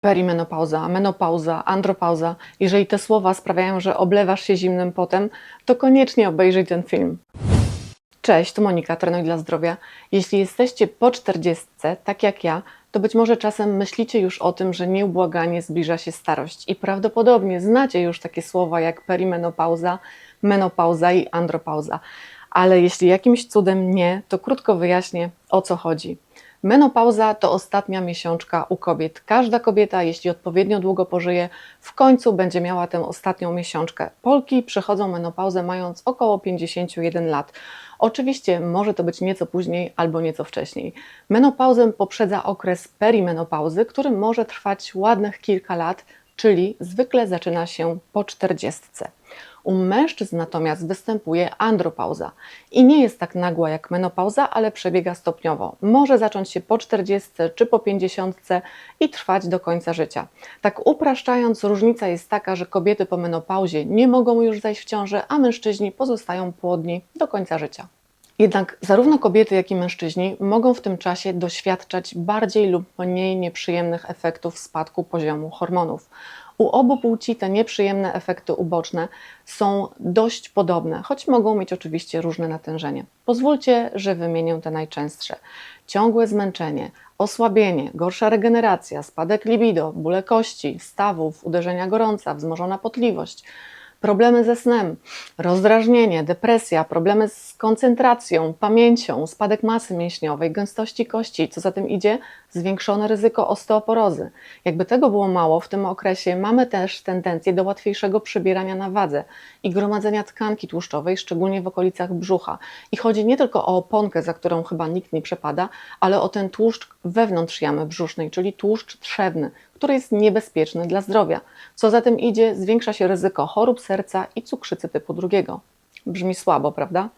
Perimenopauza, menopauza, andropauza. Jeżeli te słowa sprawiają, że oblewasz się zimnym potem, to koniecznie obejrzyj ten film. Cześć, tu Monika, Trenuj dla Zdrowia. Jeśli jesteście po 40, tak jak ja, to być może czasem myślicie już o tym, że nieubłaganie zbliża się starość i prawdopodobnie znacie już takie słowa jak perimenopauza, menopauza i andropauza. Ale jeśli jakimś cudem nie, to krótko wyjaśnię o co chodzi. Menopauza to ostatnia miesiączka u kobiet. Każda kobieta, jeśli odpowiednio długo pożyje, w końcu będzie miała tę ostatnią miesiączkę. Polki przechodzą menopauzę mając około 51 lat. Oczywiście może to być nieco później albo nieco wcześniej. Menopauzę poprzedza okres perimenopauzy, który może trwać ładnych kilka lat, czyli zwykle zaczyna się po 40. U mężczyzn natomiast występuje andropauza i nie jest tak nagła jak menopauza, ale przebiega stopniowo. Może zacząć się po 40 czy po 50 i trwać do końca życia. Tak upraszczając, różnica jest taka, że kobiety po menopauzie nie mogą już zajść w ciążę, a mężczyźni pozostają płodni do końca życia. Jednak zarówno kobiety, jak i mężczyźni mogą w tym czasie doświadczać bardziej lub mniej nieprzyjemnych efektów spadku poziomu hormonów. U obu płci te nieprzyjemne efekty uboczne są dość podobne, choć mogą mieć oczywiście różne natężenie. Pozwólcie, że wymienię te najczęstsze: ciągłe zmęczenie, osłabienie, gorsza regeneracja, spadek libido, bóle kości, stawów, uderzenia gorąca, wzmożona potliwość problemy ze snem, rozdrażnienie, depresja, problemy z koncentracją, pamięcią, spadek masy mięśniowej, gęstości kości, co za tym idzie, zwiększone ryzyko osteoporozy. Jakby tego było mało, w tym okresie mamy też tendencję do łatwiejszego przebierania na wadze i gromadzenia tkanki tłuszczowej, szczególnie w okolicach brzucha. I chodzi nie tylko o oponkę, za którą chyba nikt nie przepada, ale o ten tłuszcz wewnątrz jamy brzusznej, czyli tłuszcz trzewny, który jest niebezpieczny dla zdrowia. Co za tym idzie, zwiększa się ryzyko chorób serca i cukrzycy typu drugiego. Brzmi słabo, prawda?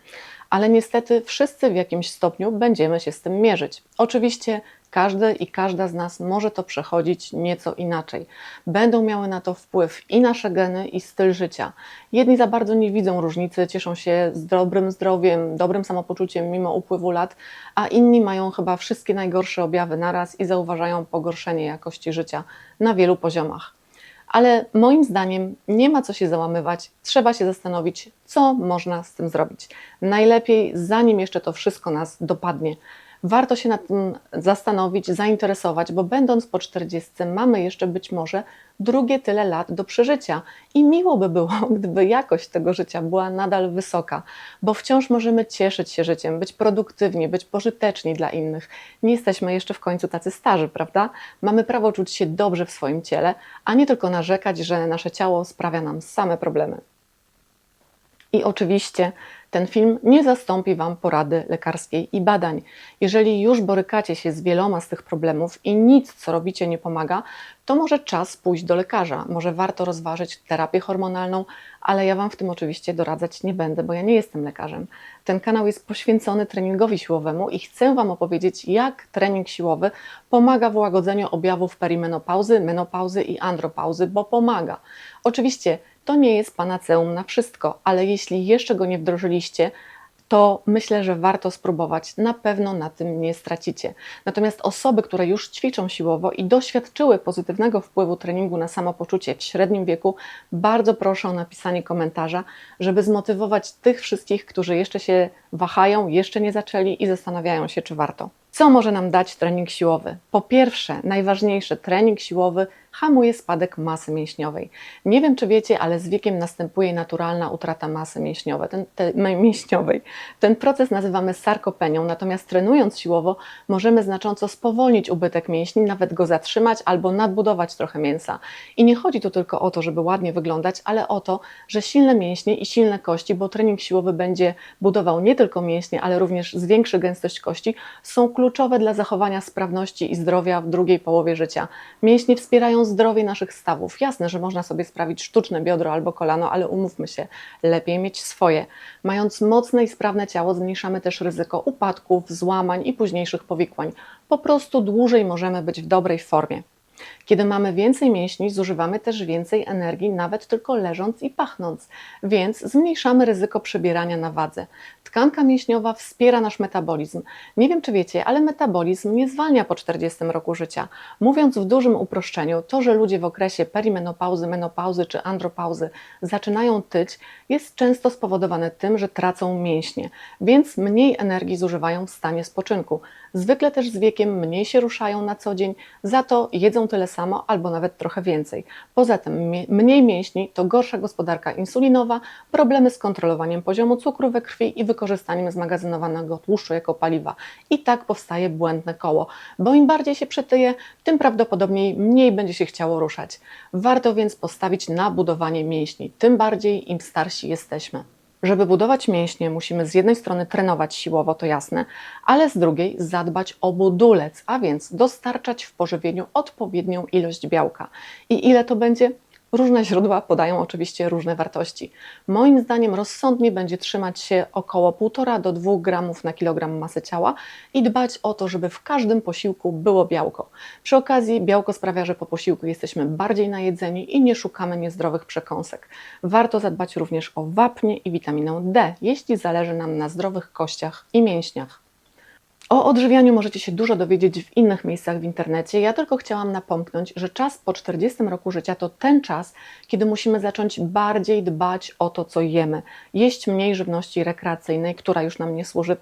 Ale niestety wszyscy w jakimś stopniu będziemy się z tym mierzyć. Oczywiście każdy i każda z nas może to przechodzić nieco inaczej. Będą miały na to wpływ i nasze geny, i styl życia. Jedni za bardzo nie widzą różnicy, cieszą się z dobrym zdrowiem, dobrym samopoczuciem mimo upływu lat, a inni mają chyba wszystkie najgorsze objawy naraz i zauważają pogorszenie jakości życia na wielu poziomach. Ale moim zdaniem nie ma co się załamywać, trzeba się zastanowić, co można z tym zrobić. Najlepiej, zanim jeszcze to wszystko nas dopadnie warto się nad tym zastanowić, zainteresować, bo będąc po 40, mamy jeszcze być może drugie tyle lat do przeżycia. I miło by było, gdyby jakość tego życia była nadal wysoka, bo wciąż możemy cieszyć się życiem, być produktywni, być pożyteczni dla innych. Nie jesteśmy jeszcze w końcu tacy starzy, prawda? Mamy prawo czuć się dobrze w swoim ciele, a nie tylko narzekać, że nasze ciało sprawia nam same problemy. I oczywiście ten film nie zastąpi Wam porady lekarskiej i badań. Jeżeli już borykacie się z wieloma z tych problemów i nic, co robicie, nie pomaga, to może czas pójść do lekarza. Może warto rozważyć terapię hormonalną, ale ja Wam w tym oczywiście doradzać nie będę, bo ja nie jestem lekarzem. Ten kanał jest poświęcony treningowi siłowemu i chcę Wam opowiedzieć, jak trening siłowy pomaga w łagodzeniu objawów perimenopauzy, menopauzy i andropauzy, bo pomaga. Oczywiście to nie jest panaceum na wszystko, ale jeśli jeszcze go nie wdrożyliście, to myślę, że warto spróbować. Na pewno na tym nie stracicie. Natomiast osoby, które już ćwiczą siłowo i doświadczyły pozytywnego wpływu treningu na samopoczucie w średnim wieku, bardzo proszę o napisanie komentarza, żeby zmotywować tych wszystkich, którzy jeszcze się wahają, jeszcze nie zaczęli i zastanawiają się, czy warto. Co może nam dać trening siłowy? Po pierwsze, najważniejszy trening siłowy hamuje spadek masy mięśniowej. Nie wiem, czy wiecie, ale z wiekiem następuje naturalna utrata masy mięśniowej. Ten, te, mięśniowej. Ten proces nazywamy sarkopenią, natomiast trenując siłowo możemy znacząco spowolnić ubytek mięśni, nawet go zatrzymać albo nadbudować trochę mięsa. I nie chodzi tu tylko o to, żeby ładnie wyglądać, ale o to, że silne mięśnie i silne kości, bo trening siłowy będzie budował nie tylko mięśnie, ale również zwiększy gęstość kości, są kluczowe dla zachowania sprawności i zdrowia w drugiej połowie życia. Mięśnie wspierają zdrowie naszych stawów. Jasne, że można sobie sprawić sztuczne biodro albo kolano, ale umówmy się, lepiej mieć swoje. Mając mocne i sprawne ciało, zmniejszamy też ryzyko upadków, złamań i późniejszych powikłań. Po prostu dłużej możemy być w dobrej formie. Kiedy mamy więcej mięśni, zużywamy też więcej energii, nawet tylko leżąc i pachnąc, więc zmniejszamy ryzyko przebierania na wadze. Tkanka mięśniowa wspiera nasz metabolizm. Nie wiem, czy wiecie, ale metabolizm nie zwalnia po 40 roku życia. Mówiąc w dużym uproszczeniu, to, że ludzie w okresie perimenopauzy, menopauzy czy andropauzy zaczynają tyć, jest często spowodowane tym, że tracą mięśnie, więc mniej energii zużywają w stanie spoczynku. Zwykle też z wiekiem mniej się ruszają na co dzień, za to jedzą tyle samo albo nawet trochę więcej. Poza tym mniej mięśni to gorsza gospodarka insulinowa, problemy z kontrolowaniem poziomu cukru we krwi i wykorzystaniem zmagazynowanego tłuszczu jako paliwa. I tak powstaje błędne koło, bo im bardziej się przytyje, tym prawdopodobniej mniej będzie się chciało ruszać. Warto więc postawić na budowanie mięśni, tym bardziej im starsi jesteśmy. Żeby budować mięśnie, musimy z jednej strony trenować siłowo, to jasne, ale z drugiej zadbać o budulec, a więc dostarczać w pożywieniu odpowiednią ilość białka. I ile to będzie? Różne źródła podają oczywiście różne wartości. Moim zdaniem rozsądnie będzie trzymać się około 1,5 do 2 gramów na kilogram masy ciała i dbać o to, żeby w każdym posiłku było białko. Przy okazji białko sprawia, że po posiłku jesteśmy bardziej najedzeni i nie szukamy niezdrowych przekąsek. Warto zadbać również o wapnie i witaminę D, jeśli zależy nam na zdrowych kościach i mięśniach. O odżywianiu możecie się dużo dowiedzieć w innych miejscach w internecie. Ja tylko chciałam napomknąć, że czas po 40 roku życia to ten czas, kiedy musimy zacząć bardziej dbać o to, co jemy. Jeść mniej żywności rekreacyjnej, która już nam nie służy,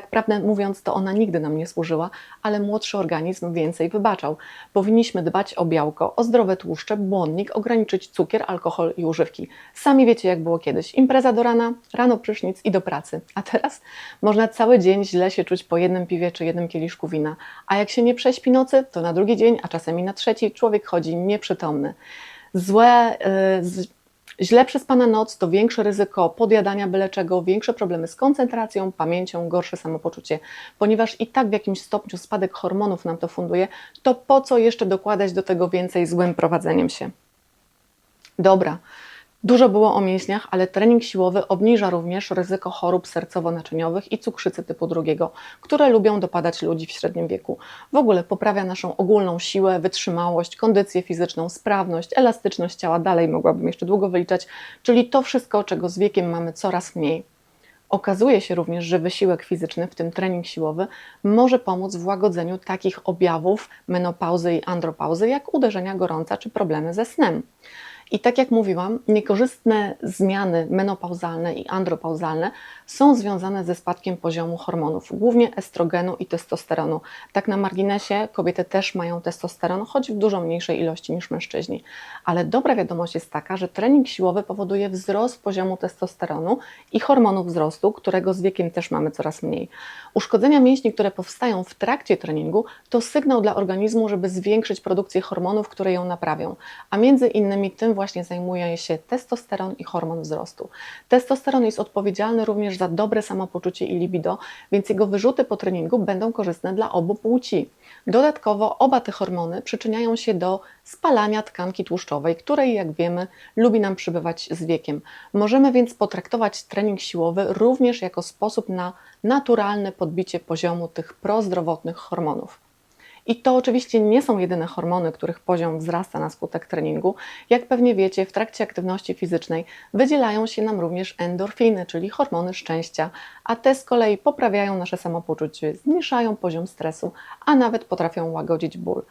tak prawdę mówiąc, to ona nigdy nam nie służyła, ale młodszy organizm więcej wybaczał. Powinniśmy dbać o białko, o zdrowe tłuszcze, błonnik, ograniczyć cukier, alkohol i używki. Sami wiecie, jak było kiedyś. Impreza do rana, rano prysznic i do pracy. A teraz można cały dzień źle się czuć po jednym piwie czy jednym kieliszku wina. A jak się nie prześpi nocy, to na drugi dzień, a czasem i na trzeci, człowiek chodzi nieprzytomny. Złe, yy, Źle przespana noc to większe ryzyko podjadania byle czego, większe problemy z koncentracją, pamięcią, gorsze samopoczucie. Ponieważ i tak w jakimś stopniu spadek hormonów nam to funduje, to po co jeszcze dokładać do tego więcej złym prowadzeniem się? Dobra, Dużo było o mięśniach, ale trening siłowy obniża również ryzyko chorób sercowo-naczyniowych i cukrzycy typu drugiego, które lubią dopadać ludzi w średnim wieku. W ogóle poprawia naszą ogólną siłę, wytrzymałość, kondycję fizyczną, sprawność, elastyczność ciała, dalej mogłabym jeszcze długo wyliczać, czyli to wszystko, czego z wiekiem mamy coraz mniej. Okazuje się również, że wysiłek fizyczny, w tym trening siłowy, może pomóc w łagodzeniu takich objawów menopauzy i andropauzy, jak uderzenia gorąca czy problemy ze snem. I tak jak mówiłam, niekorzystne zmiany menopauzalne i andropauzalne są związane ze spadkiem poziomu hormonów, głównie estrogenu i testosteronu. Tak na marginesie kobiety też mają testosteron, choć w dużo mniejszej ilości niż mężczyźni. Ale dobra wiadomość jest taka, że trening siłowy powoduje wzrost poziomu testosteronu i hormonu wzrostu, którego z wiekiem też mamy coraz mniej. Uszkodzenia mięśni, które powstają w trakcie treningu, to sygnał dla organizmu, żeby zwiększyć produkcję hormonów, które ją naprawią, a między innymi tym właśnie zajmuje się testosteron i hormon wzrostu. Testosteron jest odpowiedzialny również za dobre samopoczucie i libido, więc jego wyrzuty po treningu będą korzystne dla obu płci. Dodatkowo oba te hormony przyczyniają się do spalania tkanki tłuszczowej, której, jak wiemy, lubi nam przybywać z wiekiem. Możemy więc potraktować trening siłowy również jako sposób na naturalne podbicie poziomu tych prozdrowotnych hormonów. I to oczywiście nie są jedyne hormony, których poziom wzrasta na skutek treningu. Jak pewnie wiecie, w trakcie aktywności fizycznej wydzielają się nam również endorfiny, czyli hormony szczęścia, a te z kolei poprawiają nasze samopoczucie, zmniejszają poziom stresu, a nawet potrafią łagodzić ból.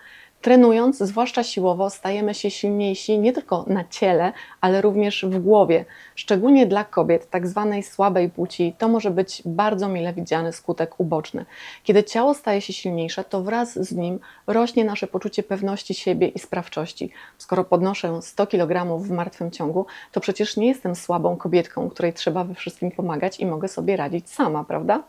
Trenując, zwłaszcza siłowo, stajemy się silniejsi nie tylko na ciele, ale również w głowie. Szczególnie dla kobiet, tak zwanej słabej płci, to może być bardzo mile widziany skutek uboczny. Kiedy ciało staje się silniejsze, to wraz z nim rośnie nasze poczucie pewności siebie i sprawczości. Skoro podnoszę 100 kg w martwym ciągu, to przecież nie jestem słabą kobietką, której trzeba we wszystkim pomagać i mogę sobie radzić sama, prawda?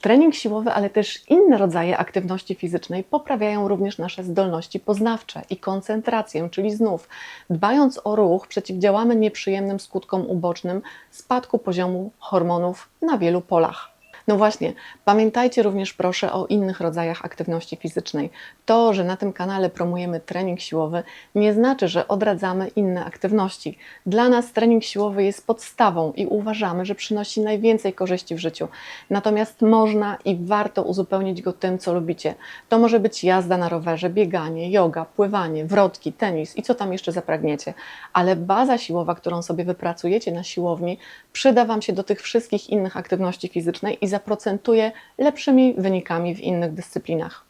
Trening siłowy, ale też inne rodzaje aktywności fizycznej poprawiają również nasze zdolności poznawcze i koncentrację, czyli znów, dbając o ruch, przeciwdziałamy nieprzyjemnym skutkom ubocznym spadku poziomu hormonów na wielu polach. No właśnie, pamiętajcie również proszę o innych rodzajach aktywności fizycznej. To, że na tym kanale promujemy trening siłowy, nie znaczy, że odradzamy inne aktywności. Dla nas trening siłowy jest podstawą i uważamy, że przynosi najwięcej korzyści w życiu. Natomiast można i warto uzupełnić go tym, co lubicie. To może być jazda na rowerze, bieganie, yoga, pływanie, wrotki, tenis i co tam jeszcze zapragniecie. Ale baza siłowa, którą sobie wypracujecie na siłowni, przyda Wam się do tych wszystkich innych aktywności fizycznej i zaprocentuje lepszymi wynikami w innych dyscyplinach.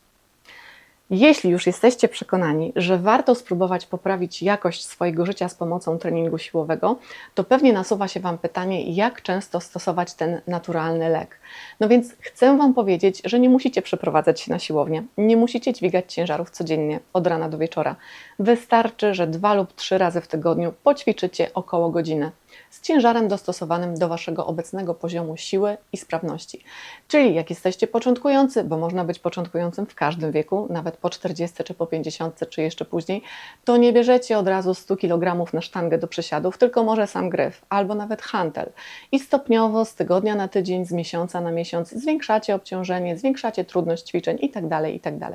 Jeśli już jesteście przekonani, że warto spróbować poprawić jakość swojego życia z pomocą treningu siłowego, to pewnie nasuwa się Wam pytanie, jak często stosować ten naturalny lek. No więc chcę Wam powiedzieć, że nie musicie przeprowadzać się na siłownię, nie musicie dźwigać ciężarów codziennie, od rana do wieczora. Wystarczy, że dwa lub trzy razy w tygodniu poćwiczycie około godziny z ciężarem dostosowanym do Waszego obecnego poziomu siły i sprawności. Czyli jak jesteście początkujący, bo można być początkującym w każdym wieku, nawet po 40 czy po 50 czy jeszcze później, to nie bierzecie od razu 100 kg na sztangę do przysiadów, tylko może sam gryf albo nawet hantel. I stopniowo z tygodnia na tydzień, z miesiąca na miesiąc zwiększacie obciążenie, zwiększacie trudność ćwiczeń itd. itd.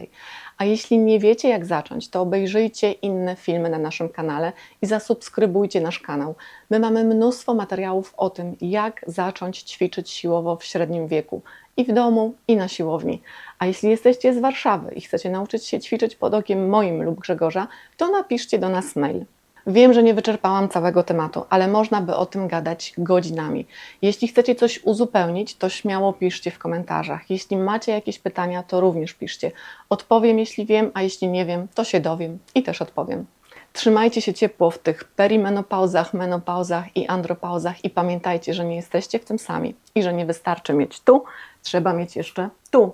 A jeśli nie wiecie jak zacząć, to obejrzyjcie inne filmy na naszym kanale i zasubskrybujcie nasz kanał. My mamy mnóstwo materiałów o tym, jak zacząć ćwiczyć siłowo w średnim wieku i w domu, i na siłowni. A jeśli jesteście z Warszawy i chcecie nauczyć się ćwiczyć pod okiem moim lub Grzegorza, to napiszcie do nas mail. Wiem, że nie wyczerpałam całego tematu, ale można by o tym gadać godzinami. Jeśli chcecie coś uzupełnić, to śmiało piszcie w komentarzach. Jeśli macie jakieś pytania, to również piszcie. Odpowiem, jeśli wiem, a jeśli nie wiem, to się dowiem i też odpowiem. Trzymajcie się ciepło w tych perimenopauzach, menopauzach i andropauzach i pamiętajcie, że nie jesteście w tym sami i że nie wystarczy mieć tu, trzeba mieć jeszcze tu.